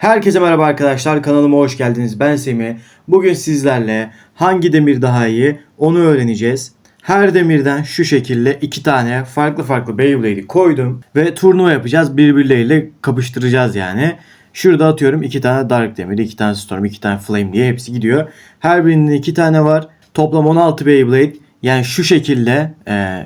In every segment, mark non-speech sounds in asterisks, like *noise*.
Herkese merhaba arkadaşlar kanalıma hoş geldiniz. Ben Semih. Bugün sizlerle hangi demir daha iyi onu öğreneceğiz. Her demirden şu şekilde iki tane farklı farklı Beyblade'i koydum ve turnuva yapacağız. Birbirleriyle kapıştıracağız yani. Şurada atıyorum iki tane Dark Demir, iki tane Storm, iki tane Flame diye hepsi gidiyor. Her birinin iki tane var. Toplam 16 Beyblade. Yani şu şekilde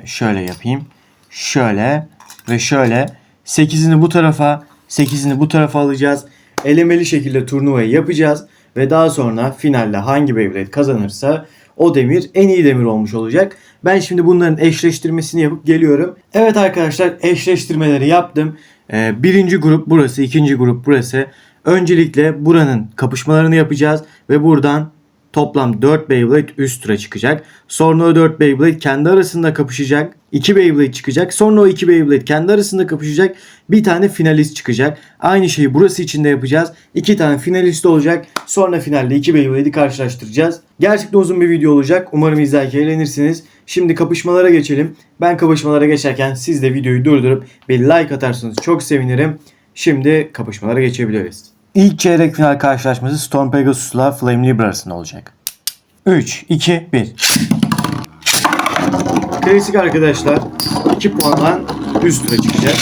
şöyle yapayım. Şöyle ve şöyle 8'ini bu tarafa 8'ini bu tarafa alacağız. Elemeli şekilde turnuvayı yapacağız. Ve daha sonra finalde hangi Beyblade kazanırsa o demir en iyi demir olmuş olacak. Ben şimdi bunların eşleştirmesini yapıp geliyorum. Evet arkadaşlar eşleştirmeleri yaptım. Ee, birinci grup burası, ikinci grup burası. Öncelikle buranın kapışmalarını yapacağız ve buradan Toplam 4 Beyblade üst tura çıkacak. Sonra o 4 Beyblade kendi arasında kapışacak. 2 Beyblade çıkacak. Sonra o 2 Beyblade kendi arasında kapışacak. Bir tane finalist çıkacak. Aynı şeyi burası için de yapacağız. 2 tane finalist olacak. Sonra finalde 2 Beyblade'i karşılaştıracağız. Gerçekten uzun bir video olacak. Umarım izlerken eğlenirsiniz. Şimdi kapışmalara geçelim. Ben kapışmalara geçerken siz de videoyu durdurup bir like atarsanız çok sevinirim. Şimdi kapışmalara geçebiliriz. İlk çeyrek final karşılaşması Storm Pegasus'la Flame Libra arasında olacak. 3, 2, 1. Klasik arkadaşlar 2 puandan üst tura çıkacak.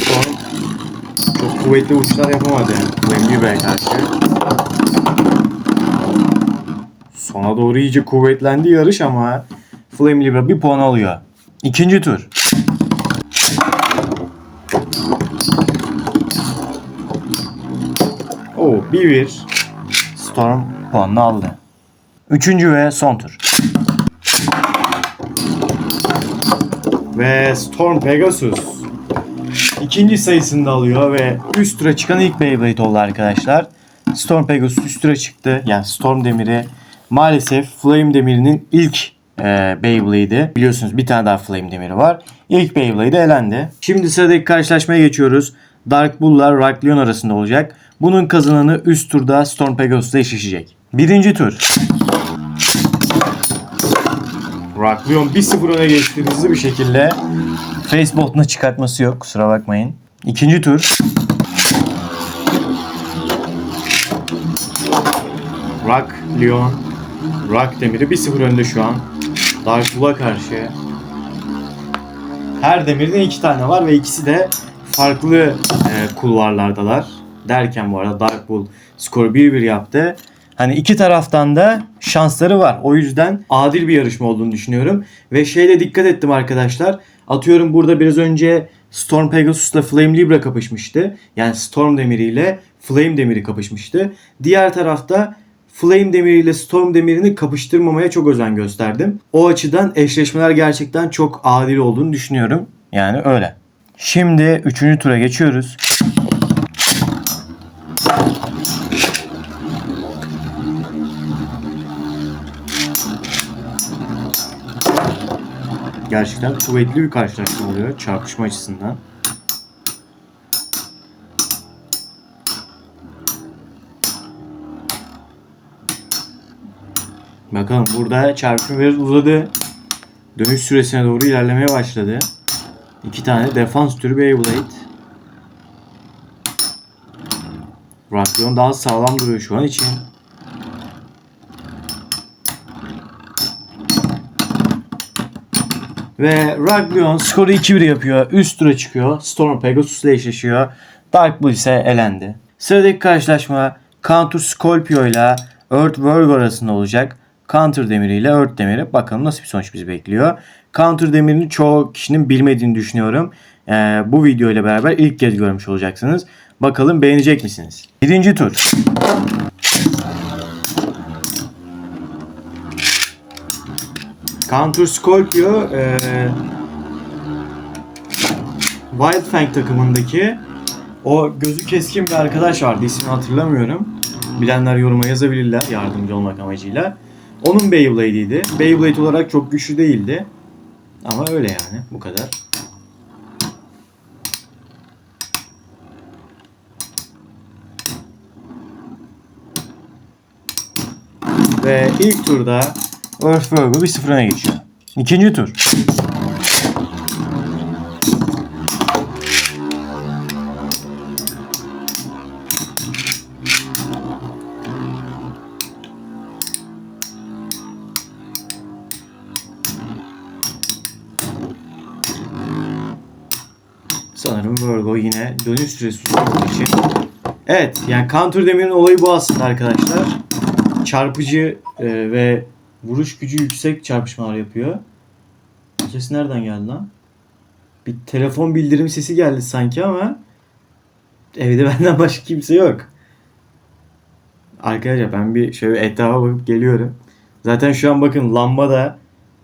Storm çok kuvvetli uçlar yapamadı Flame Libra'ya karşı. Sona doğru iyice kuvvetlendi yarış ama Flame Libra bir puan alıyor. İkinci tur. Oo 1-1. Storm puanını aldı. Üçüncü ve son tur. Ve Storm Pegasus ikinci sayısını da alıyor ve üst tura çıkan ilk Beyblade oldu arkadaşlar. Storm Pegasus üst tura çıktı. Yani Storm Demiri maalesef Flame Demiri'nin ilk e, Beyblade'i. Biliyorsunuz bir tane daha Flame Demiri var. İlk Beyblade elendi. Şimdi sıradaki karşılaşmaya geçiyoruz. Dark Bull'lar Rock Leon arasında olacak. Bunun kazananı üst turda Storm Pegasus'la eşleşecek. Birinci tur. Rock Leon 1-0 öne geçti hızlı bir şekilde. Facebook'una çıkartması yok kusura bakmayın. İkinci tur. Rock Leon Rock Demir'i 1-0 önde şu an. Dark Bull'a karşı. Her demirden iki tane var ve ikisi de farklı e, kulvarlardalar. Derken bu arada Dark Bull skoru 1-1 yaptı. Hani iki taraftan da şansları var. O yüzden adil bir yarışma olduğunu düşünüyorum. Ve şeyle dikkat ettim arkadaşlar. Atıyorum burada biraz önce Storm Pegasus'la Flame Libra kapışmıştı. Yani Storm Demiri ile Flame Demiri kapışmıştı. Diğer tarafta Flame Demiri ile Storm Demiri'ni kapıştırmamaya çok özen gösterdim. O açıdan eşleşmeler gerçekten çok adil olduğunu düşünüyorum. Yani öyle. Şimdi 3. tura geçiyoruz. Gerçekten kuvvetli bir karşılaşma oluyor çarpışma açısından. Bakalım burada çarpışma biraz uzadı. Dönüş süresine doğru ilerlemeye başladı. İki tane defans türü Beyblade. Rakyon daha sağlam duruyor şu an için. Ve Raglion skoru 2-1 yapıyor. Üst tura çıkıyor. Storm Pegasus ile eşleşiyor. Dark Bull ise elendi. Sıradaki karşılaşma Counter Scorpio ile Earth Virgo arasında olacak. Counter demiri ile Earth demiri. Bakalım nasıl bir sonuç bizi bekliyor. Counter demirini çoğu kişinin bilmediğini düşünüyorum. Ee, bu video ile beraber ilk kez görmüş olacaksınız. Bakalım beğenecek misiniz? Birinci tur. Counter Scorpio e, Wild Fang takımındaki o gözü keskin bir arkadaş vardı. İsmini hatırlamıyorum. Bilenler yoruma yazabilirler yardımcı olmak amacıyla. Onun Beyblade'iydi. Beyblade olarak çok güçlü değildi. Ama öyle yani. Bu kadar. ve ilk turda Earthworm'u bir sıfır geçiyor. İkinci tur. Sanırım Virgo yine dönüş süresi için. Evet yani Kantur Demir'in olayı bu aslında arkadaşlar. Çarpıcı e, ve vuruş gücü yüksek çarpışmalar yapıyor. Ses nereden geldi lan? Bir telefon bildirim sesi geldi sanki ama evde *laughs* benden başka kimse yok. Arkadaşlar ben bir şöyle etrafa bakıp geliyorum. Zaten şu an bakın lamba da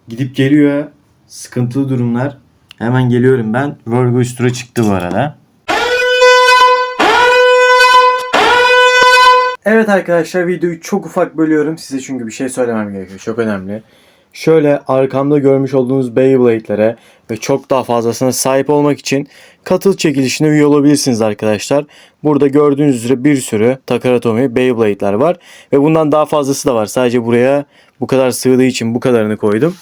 gidip geliyor. Sıkıntılı durumlar. Hemen geliyorum ben. Virgo üst tura çıktı bu arada. Evet arkadaşlar videoyu çok ufak bölüyorum. Size çünkü bir şey söylemem gerekiyor. Çok önemli. Şöyle arkamda görmüş olduğunuz Beyblade'lere ve çok daha fazlasına sahip olmak için katıl çekilişine üye olabilirsiniz arkadaşlar. Burada gördüğünüz üzere bir sürü Takaratomi Beyblade'ler var. Ve bundan daha fazlası da var. Sadece buraya bu kadar sığdığı için bu kadarını koydum.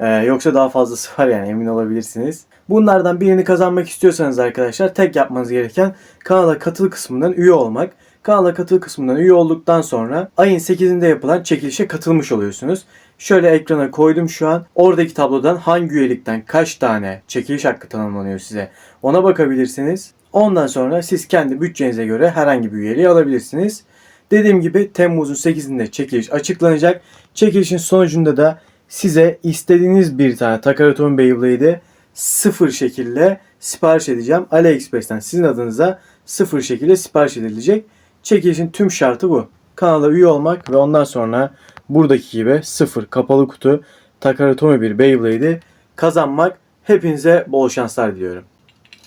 Ee, yoksa daha fazlası var yani emin olabilirsiniz. Bunlardan birini kazanmak istiyorsanız arkadaşlar tek yapmanız gereken kanala katıl kısmından üye olmak. Kanala katıl kısmından üye olduktan sonra ayın 8'inde yapılan çekilişe katılmış oluyorsunuz. Şöyle ekrana koydum şu an. Oradaki tablodan hangi üyelikten kaç tane çekiliş hakkı tanımlanıyor size ona bakabilirsiniz. Ondan sonra siz kendi bütçenize göre herhangi bir üyeliği alabilirsiniz. Dediğim gibi Temmuz'un 8'inde çekiliş açıklanacak. Çekilişin sonucunda da size istediğiniz bir tane Takaraton Beyblade'i sıfır şekilde sipariş edeceğim. AliExpress'ten sizin adınıza sıfır şekilde sipariş edilecek. Çekilişin tüm şartı bu. Kanala üye olmak ve ondan sonra buradaki gibi sıfır kapalı kutu Takaratomi bir Beyblade'i kazanmak. Hepinize bol şanslar diliyorum.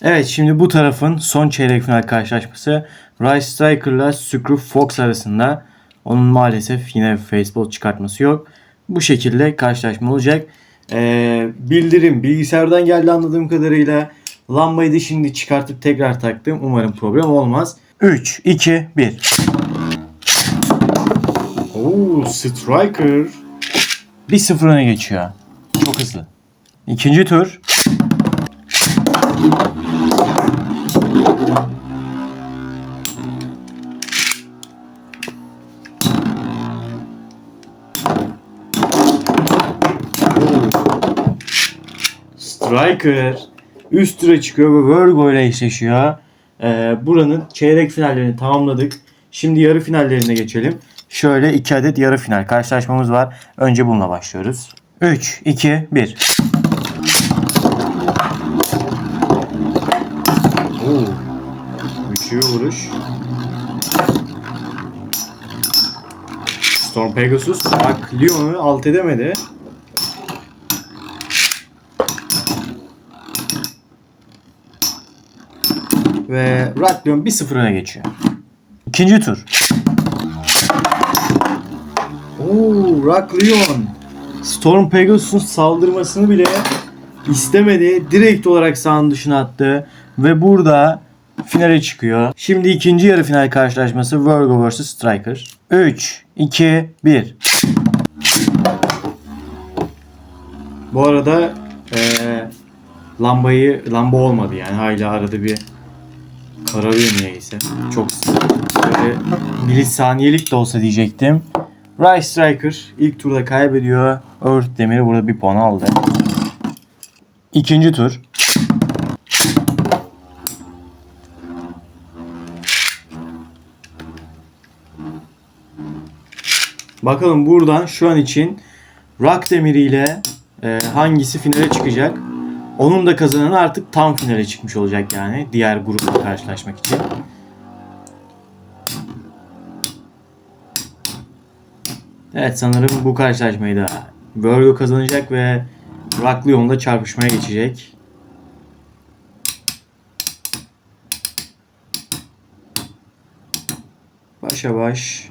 Evet şimdi bu tarafın son çeyrek final karşılaşması Rice Striker'la Screw Fox arasında. Onun maalesef yine Facebook çıkartması yok. Bu şekilde karşılaşma olacak. Ee, bildirim bilgisayardan geldi anladığım kadarıyla. Lambayı da şimdi çıkartıp tekrar taktım. Umarım problem olmaz. 3, 2, 1. Oo, Striker. 1-0 öne geçiyor. Çok hızlı. İkinci tur. Striker üst tura çıkıyor ve Virgo ile eşleşiyor. Ee, buranın çeyrek finallerini tamamladık. Şimdi yarı finallerine geçelim. Şöyle iki adet yarı final karşılaşmamız var. Önce bununla başlıyoruz. 3, 2, 1. Oo. Güçlü bir vuruş. Storm Pegasus bak Leon'u alt edemedi. Ve Ratlion 1-0 öne geçiyor. İkinci tur. Oo, Rock Leon. Storm Pegasus'un saldırmasını bile istemedi. Direkt olarak sahanın dışına attı. Ve burada finale çıkıyor. Şimdi ikinci yarı final karşılaşması Virgo vs Striker. 3, 2, 1. Bu arada eee, lambayı lamba olmadı yani hala arada bir kararıyor niyeyse. Çok böyle milisaniyelik de olsa diyecektim. Rice Striker ilk turda kaybediyor. Earth Demiri burada bir puan aldı. İkinci tur. Bakalım buradan şu an için Rock Demiri ile e, hangisi finale çıkacak? Onun da kazananı artık tam finale çıkmış olacak yani diğer grupla karşılaşmak için. Evet sanırım bu karşılaşmayı da Virgo kazanacak ve Rock Leon'la çarpışmaya geçecek. Başa baş.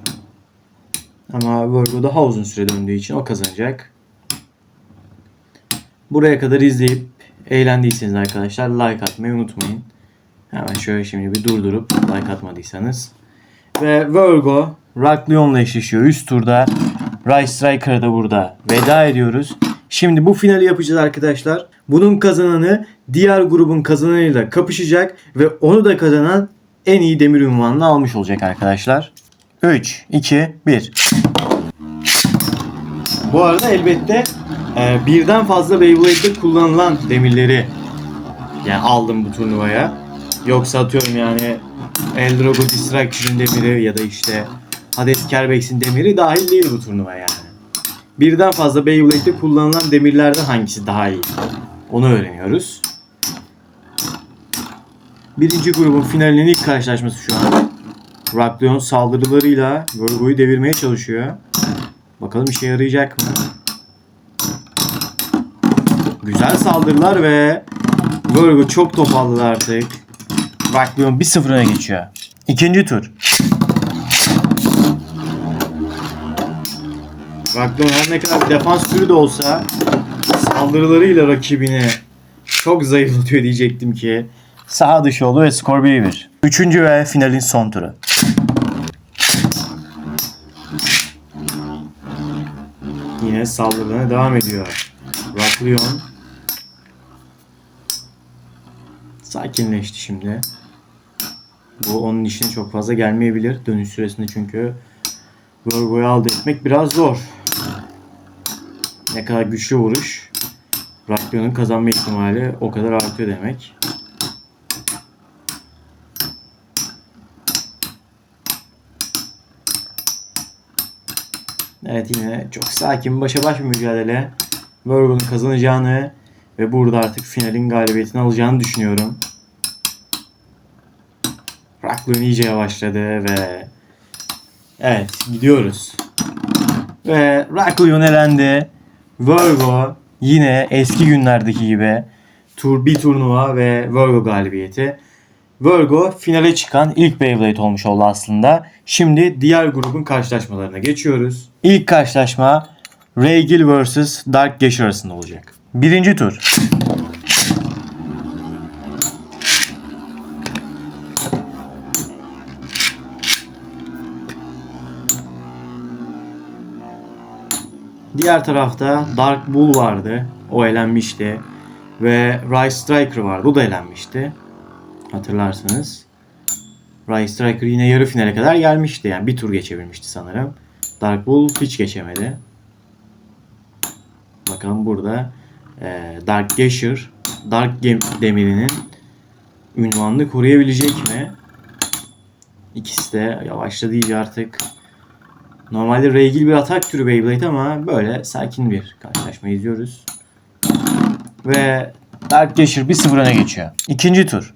Ama Virgo daha uzun süre döndüğü için o kazanacak. Buraya kadar izleyip eğlendiyseniz arkadaşlar like atmayı unutmayın. Hemen şöyle şimdi bir durdurup like atmadıysanız. Ve Virgo Rock Leon'la eşleşiyor. Üst turda Rice Striker'a da burada veda ediyoruz. Şimdi bu finali yapacağız arkadaşlar. Bunun kazananı diğer grubun kazananıyla kapışacak ve onu da kazanan en iyi demir unvanını almış olacak arkadaşlar. 3, 2, 1. Bu arada elbette e, birden fazla Beyblade'de kullanılan demirleri Yani aldım bu turnuvaya. Yoksa atıyorum yani Eldrogo Distraction'ın demiri ya da işte Hades Kerbex'in demiri dahil değil bu turnuva yani. Birden fazla Beyblade'de kullanılan demirlerden hangisi daha iyi? Onu öğreniyoruz. Birinci grubun finalinin ilk karşılaşması şu an. Rakleon saldırılarıyla Virgo'yu devirmeye çalışıyor. Bakalım işe yarayacak mı? Güzel saldırılar ve Virgo çok toparladı artık. Rakleon 1-0 öne geçiyor. İkinci tur. Rakleon her ne kadar defans türü de olsa saldırılarıyla rakibini çok zayıflatıyor diyecektim ki. Saha dışı oldu ve skor 1-1. Üçüncü ve finalin son turu. Yine saldırılarına devam ediyor. Rakleon sakinleşti şimdi. Bu onun işine çok fazla gelmeyebilir. Dönüş süresinde çünkü Virgo'yu elde etmek biraz zor. Ne kadar güçlü vuruş Rakleon'un kazanma ihtimali o kadar artıyor demek. Evet yine çok sakin başa baş bir mücadele. Virgo'nun kazanacağını ve burada artık finalin galibiyetini alacağını düşünüyorum. Rakleon iyice yavaşladı ve evet gidiyoruz. Ve Rakleon elendi. Virgo yine eski günlerdeki gibi tur bir turnuva ve Virgo galibiyeti. Virgo finale çıkan ilk Beyblade olmuş oldu aslında. Şimdi diğer grubun karşılaşmalarına geçiyoruz. İlk karşılaşma Reygil vs Dark Gash arasında olacak. Birinci tur. Diğer tarafta Dark Bull vardı. O elenmişti. Ve Rise Striker vardı. O da elenmişti. Hatırlarsınız. Rise Striker yine yarı finale kadar gelmişti. Yani bir tur geçebilmişti sanırım. Dark Bull hiç geçemedi. Bakalım burada e, Dark Gasher, Dark demirinin ünvanını koruyabilecek mi? İkisi de yavaşladı iyice artık. Normalde regil bir atak türü Beyblade ama böyle sakin bir karşılaşma izliyoruz. Ve Dark Gasher 1-0 öne geçiyor. İkinci tur.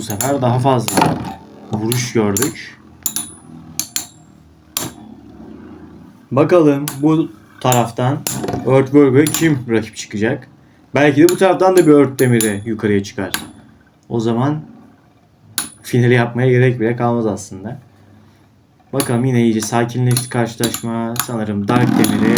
Bu sefer daha fazla vuruş gördük. Bakalım bu taraftan Earth Virgo'ya kim rakip çıkacak? Belki de bu taraftan da bir Earth Demir'i yukarıya çıkar. O zaman finali yapmaya gerek bile kalmaz aslında. Bakalım yine iyice sakinleşti karşılaşma. Sanırım Dark Demir'i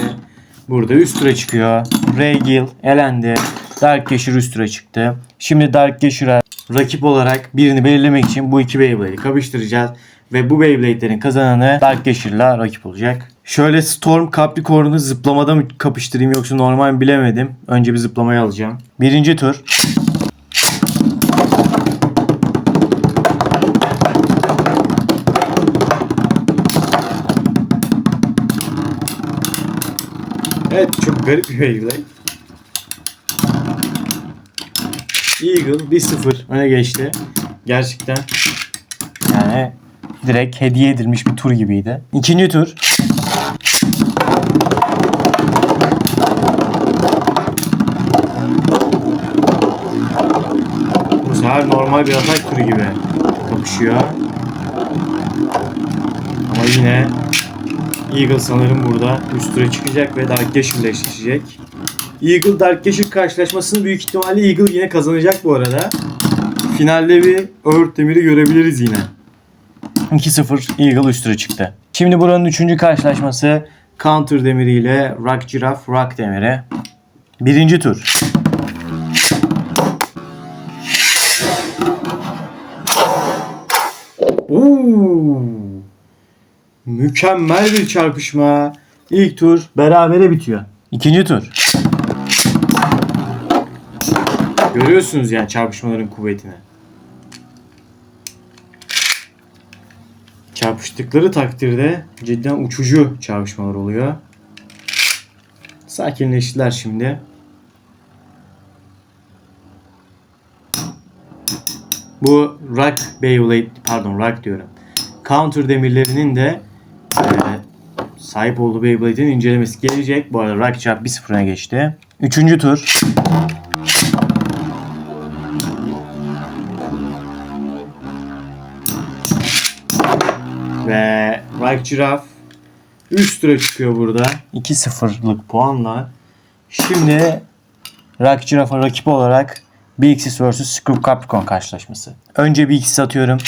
burada üst tura çıkıyor. Regil elendi. Dark Gasher üst tura çıktı. Şimdi Dark Gasher'a rakip olarak birini belirlemek için bu iki Beyblade'i kapıştıracağız. Ve bu Beyblade'lerin kazananı Dark Gasher'la rakip olacak. Şöyle Storm Capricorn'u zıplamada mı kapıştırayım yoksa normal mi bilemedim. Önce bir zıplamayı alacağım. Birinci tur. Evet çok garip bir Beyblade. Eagle 1-0 öne geçti. Gerçekten yani direkt hediye edilmiş bir tur gibiydi. İkinci tur. Bu sefer normal bir atak turu gibi kapışıyor. Ama yine Eagle sanırım burada üst çıkacak ve Dark Gasher'la eşleşecek. Eagle Dark Gasher karşılaşmasını büyük ihtimalle Eagle yine kazanacak bu arada. Finalde bir Earth Demir'i görebiliriz yine. 2-0 Eagle üst tura çıktı. Şimdi buranın üçüncü karşılaşması Counter Demiri ile Rock Giraffe Rock Demiri. Birinci tur. Oo! Mükemmel bir çarpışma. İlk tur berabere bitiyor. İkinci tur. Görüyorsunuz yani çarpışmaların kuvvetini. Çarpıştıkları takdirde cidden uçucu çarpışmalar oluyor. Sakinleştiler şimdi. Bu Rock Beyblade, pardon Rock diyorum. Counter demirlerinin de e, sahip olduğu Beyblade'in incelemesi gelecek. Bu arada Rock Chap 1-0'a geçti. Üçüncü tur. Rock Giraffe üst tura çıkıyor burada. 2-0'lık puanla. Şimdi Rock Giraffe'a rakip olarak BXS vs Screw Capricorn karşılaşması. Önce BXS atıyorum.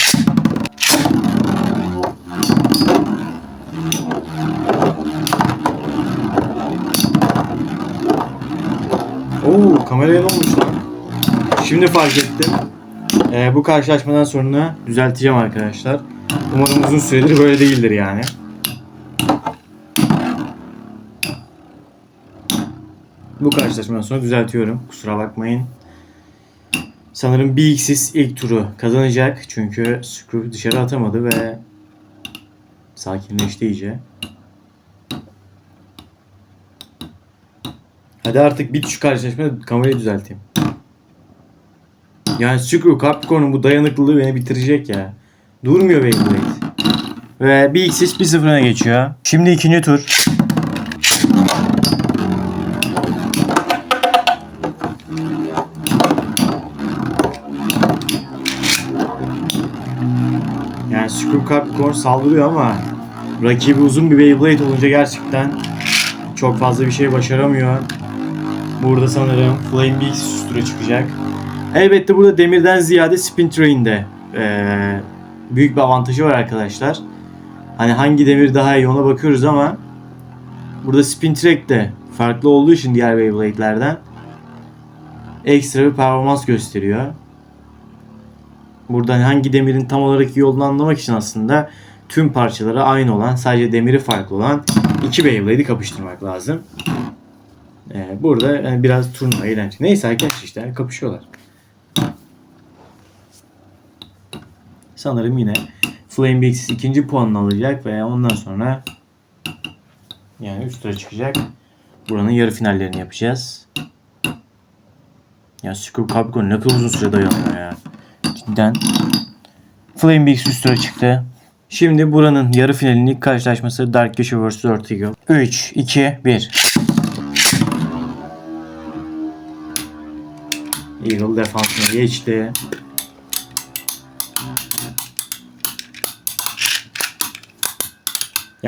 Oo kameraya ne olmuş lan? Şimdi fark ettim. Ee, bu karşılaşmadan sonra düzelteceğim arkadaşlar. Umarım uzun süredir böyle değildir yani. Bu karşılaşmadan sonra düzeltiyorum. Kusura bakmayın. Sanırım BXS ilk turu kazanacak. Çünkü Screw dışarı atamadı ve sakinleşti iyice. Hadi artık bit şu karşılaşmada kamerayı düzelteyim. Yani Screw Capricorn'un bu dayanıklılığı beni bitirecek ya. Durmuyor Beyblade. Ve BXS 1-0'a geçiyor. Şimdi ikinci tur. Yani Screw Capricorn saldırıyor ama rakibi uzun bir Beyblade olunca gerçekten çok fazla bir şey başaramıyor. Burada sanırım Flame Beaks üst tura çıkacak. Elbette burada demirden ziyade Spin Train'de eee, büyük bir avantajı var arkadaşlar. Hani hangi demir daha iyi ona bakıyoruz ama burada Spin Track de farklı olduğu için diğer Beyblade'lerden ekstra bir performans gösteriyor. Buradan hangi demirin tam olarak iyi olduğunu anlamak için aslında tüm parçaları aynı olan, sadece demiri farklı olan iki Beyblade'i kapıştırmak lazım. Ee, burada yani biraz turnuva eğlence. Neyse arkadaşlar işte kapışıyorlar. Sanırım yine Flame Bixis ikinci puanını alacak ve ondan sonra yani üst tura çıkacak. Buranın yarı finallerini yapacağız. Ya Screw Capricorn ne kadar uzun süre dayanıyor ya. Cidden. Flame Beaks üst tura çıktı. Şimdi buranın yarı finalinin ilk karşılaşması Dark Gesher vs. Ortigo. 3, 2, 1. Eagle defansına geçti.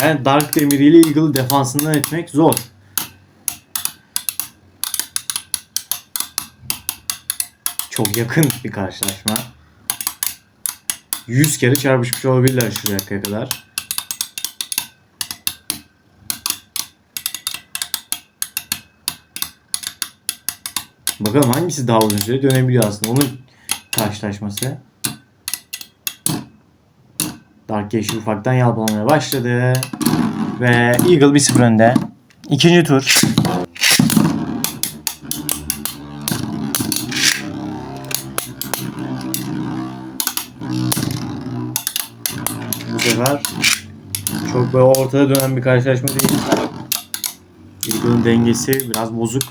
Yani Dark Demir ile Eagle defansından etmek zor. Çok yakın bir karşılaşma. 100 kere çarpışmış olabilirler şu dakikaya kadar. Bakalım hangisi daha uzun süre dönebiliyor aslında. Onun karşılaşması. Dark Yeşil ufaktan yalpalamaya başladı. Ve Eagle 1-0 önde. İkinci tur. Bu sefer çok böyle ortada dönen bir karşılaşma değil. Eagle'ın dengesi biraz bozuk.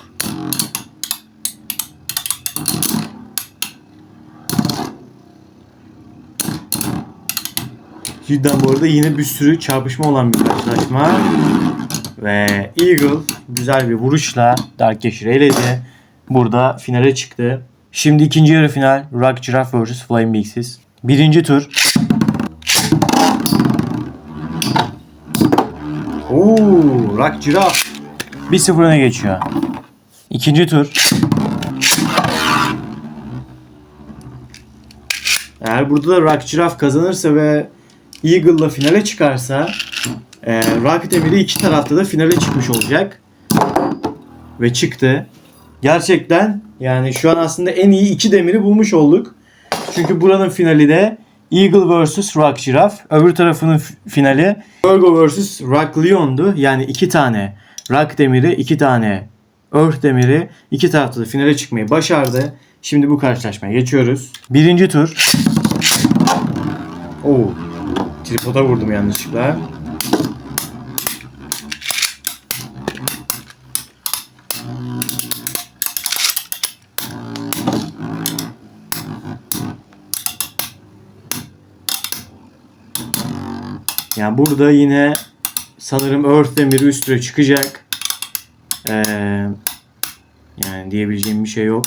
Cidden bu arada yine bir sürü çarpışma olan bir karşılaşma. Ve Eagle güzel bir vuruşla Dark Yeşil'i eledi. Burada finale çıktı. Şimdi ikinci yarı final Rock Giraffe vs. Flame Beaks'iz. Birinci tur. Oo, Rock Giraffe 1-0 öne geçiyor. İkinci tur. Eğer burada da Rock Giraffe kazanırsa ve Eagle'la finale çıkarsa e, Rocket Emir'i iki tarafta da finale çıkmış olacak. Ve çıktı. Gerçekten yani şu an aslında en iyi iki demiri bulmuş olduk. Çünkü buranın finali de Eagle vs. Rock Giraffe. Öbür tarafının finali Virgo vs. Rock Leon'du. Yani iki tane Rock demiri, iki tane Earth demiri iki tarafta da finale çıkmayı başardı. Şimdi bu karşılaşmaya geçiyoruz. Birinci tur. Tripoda vurdum yanlışlıkla. Yani burada yine sanırım Earth demiri üstüne çıkacak. Ee, yani diyebileceğim bir şey yok.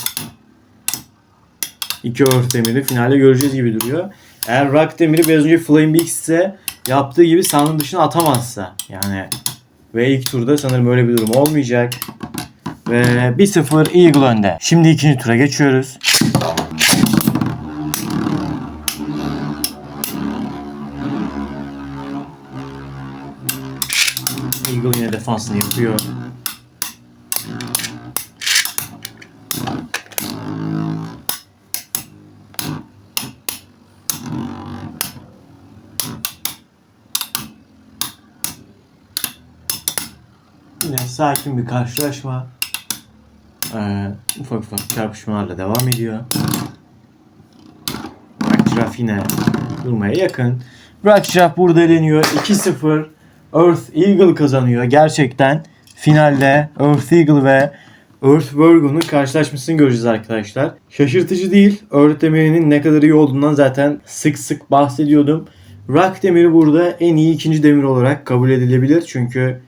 İki Earth demiri finalde göreceğiz gibi duruyor. Eğer Rock demiri biraz önce Flame Beaks'e yaptığı gibi sahanın dışına atamazsa yani ve ilk turda sanırım böyle bir durum olmayacak. Ve 1-0 Eagle önde. Şimdi ikinci tura geçiyoruz. Eagle yine defansını yapıyor. Yine sakin bir karşılaşma. Ee, ufak ufak çarpışmalarla devam ediyor. Rockcraft yine durmaya yakın. Rockcraft burada eleniyor. 2-0. Earth Eagle kazanıyor. Gerçekten finalde Earth Eagle ve Earth Virgo'nun karşılaşmasını göreceğiz arkadaşlar. Şaşırtıcı değil. Earth Demiri'nin ne kadar iyi olduğundan zaten sık sık bahsediyordum. Rock Demiri burada en iyi ikinci demir olarak kabul edilebilir. Çünkü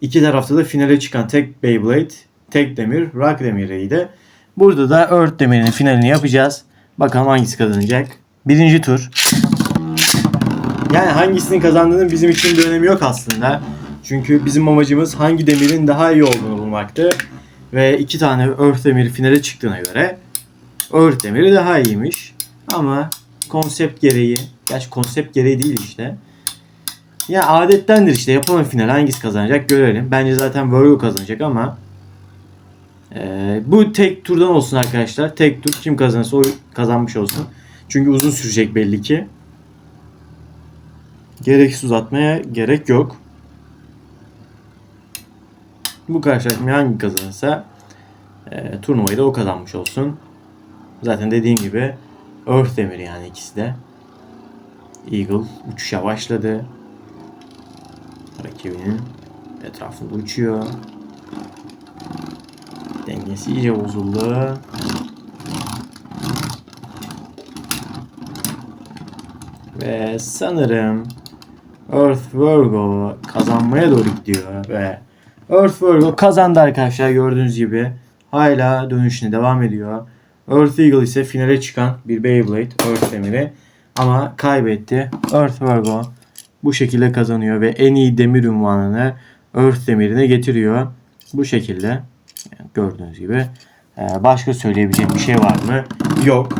iki tarafta da finale çıkan tek Beyblade, tek demir, Rock Demiri'ydi. Burada da Earth Demiri'nin finalini yapacağız. Bakalım hangisi kazanacak. Birinci tur. Yani hangisinin kazandığının bizim için bir önemi yok aslında. Çünkü bizim amacımız hangi demirin daha iyi olduğunu bulmaktı. Ve iki tane Earth demiri finale çıktığına göre Earth demiri daha iyiymiş. Ama konsept gereği, gerçi konsept gereği değil işte. Ya adettendir işte yapalım final hangisi kazanacak görelim. Bence zaten Virgo kazanacak ama ee, bu tek turdan olsun arkadaşlar. Tek tur kim kazanırsa o kazanmış olsun. Çünkü uzun sürecek belli ki. Gereksiz uzatmaya gerek yok. Bu karşılaşmayı hangi kazanırsa e, turnuvayı da o kazanmış olsun. Zaten dediğim gibi Earth demiri yani ikisi de. Eagle uçuşa başladı. Rakibinin etrafında uçuyor. Dengesi iyice bozuldu. Ve sanırım Earth Virgo kazanmaya doğru gidiyor ve Earth Virgo kazandı arkadaşlar gördüğünüz gibi. Hala dönüşüne devam ediyor. Earth Eagle ise finale çıkan bir Beyblade Earth demiri. Ama kaybetti. Earth Virgo bu şekilde kazanıyor ve en iyi demir unvanını Earth demirine getiriyor. Bu şekilde gördüğünüz gibi. Ee, Başka söyleyebileceğim bir şey var mı? Yok.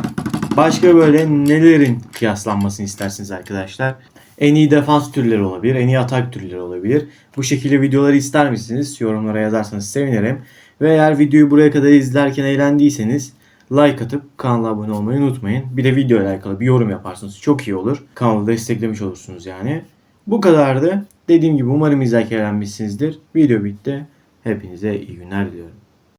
Başka böyle nelerin kıyaslanmasını istersiniz arkadaşlar? En iyi defans türleri olabilir, en iyi atak türleri olabilir. Bu şekilde videoları ister misiniz? Yorumlara yazarsanız sevinirim. Ve eğer videoyu buraya kadar izlerken eğlendiyseniz like atıp kanala abone olmayı unutmayın. Bir de video ile alakalı bir yorum yaparsanız çok iyi olur. Kanalı desteklemiş olursunuz yani. Bu kadardı. Dediğim gibi umarım izlerken eğlenmişsinizdir. Video bitti. Hepinize iyi günler diliyorum.